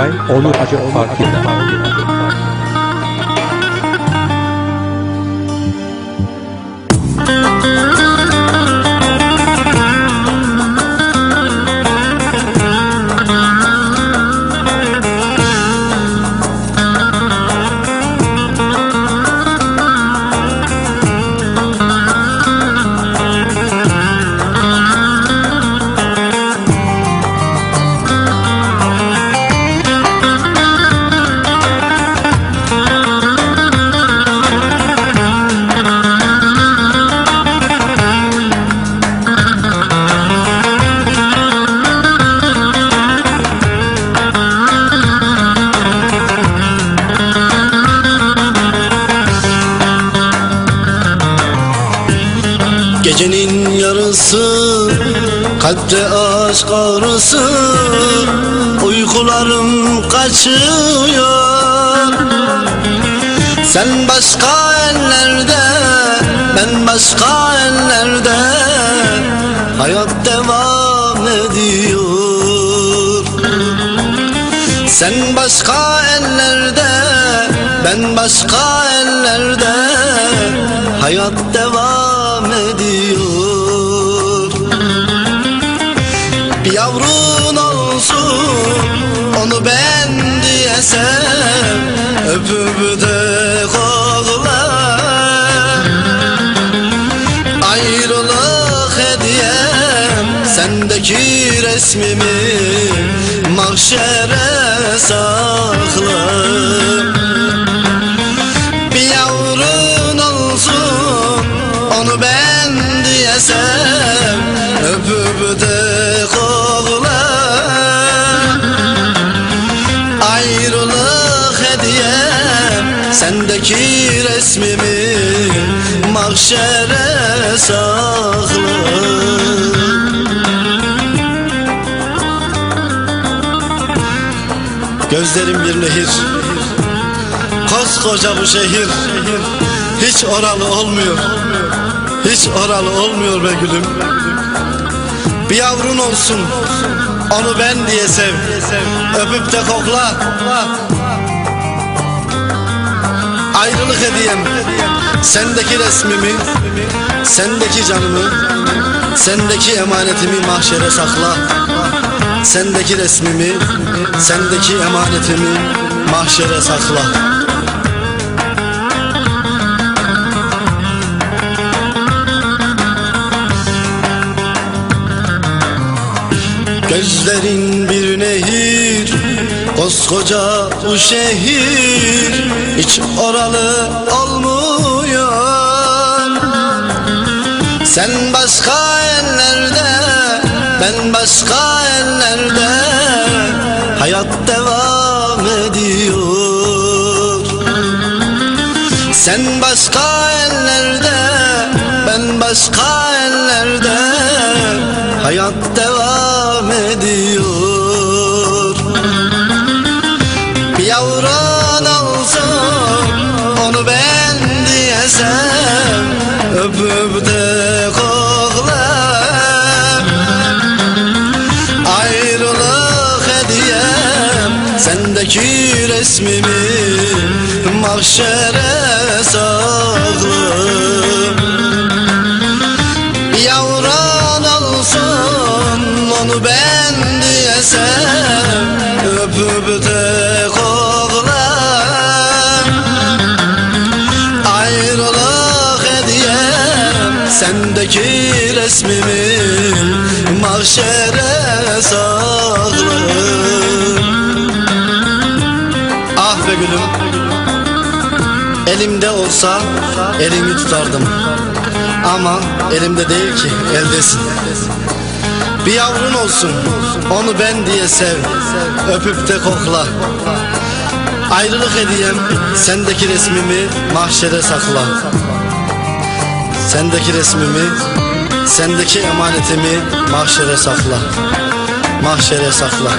Bay Onur Acı Farkında. Gecenin yarısı Kalpte aşk ağrısı Uykularım kaçıyor. Sen başka ellerde Ben başka ellerde Hayat devam ediyor. Sen başka ellerde Ben başka ellerde Hayat devam Onu ben diye Öpüp de kokla Ayrılık hediyem Sendeki resmimi Mahşere sakla Sendeki resmimi Mahşere sakla. Gözlerim bir nehir. Koskoca bu şehir. Hiç oralı olmuyor. Hiç oralı olmuyor be gülüm. Bir yavrun olsun Onu ben diye sev. Öpüp de kokla Ayrılık hediyem Sendeki resmimi Sendeki canımı Sendeki emanetimi mahşere sakla. Sendeki resmimi Sendeki emanetimi Mahşere sakla. Gözlerin bir nehir Koskoca bu şehir Hiç oralı olmuyor. Sen başka ellerde Ben başka ellerde Hayat devam ediyor. Sen başka ellerde Ben başka ellerde Hayat devam ediyor Sendeki resmimi Mahşere sakla Bir yavrun olsun Onu ben diye sev Öpüp de kokla Ayrılık hediyem Sendeki resmimi Mahşere sakla gülüm. Elimde olsa elimi tutardım. Ama elimde değil ki eldesin Bir yavrun olsun onu ben diye sev. Öpüp de kokla. Ayrılık hediyem sendeki resmimi mahşere sakla. Sendeki resmimi Sendeki emanetimi mahşere sakla. Mahşere sakla.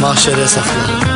Mahşere sakla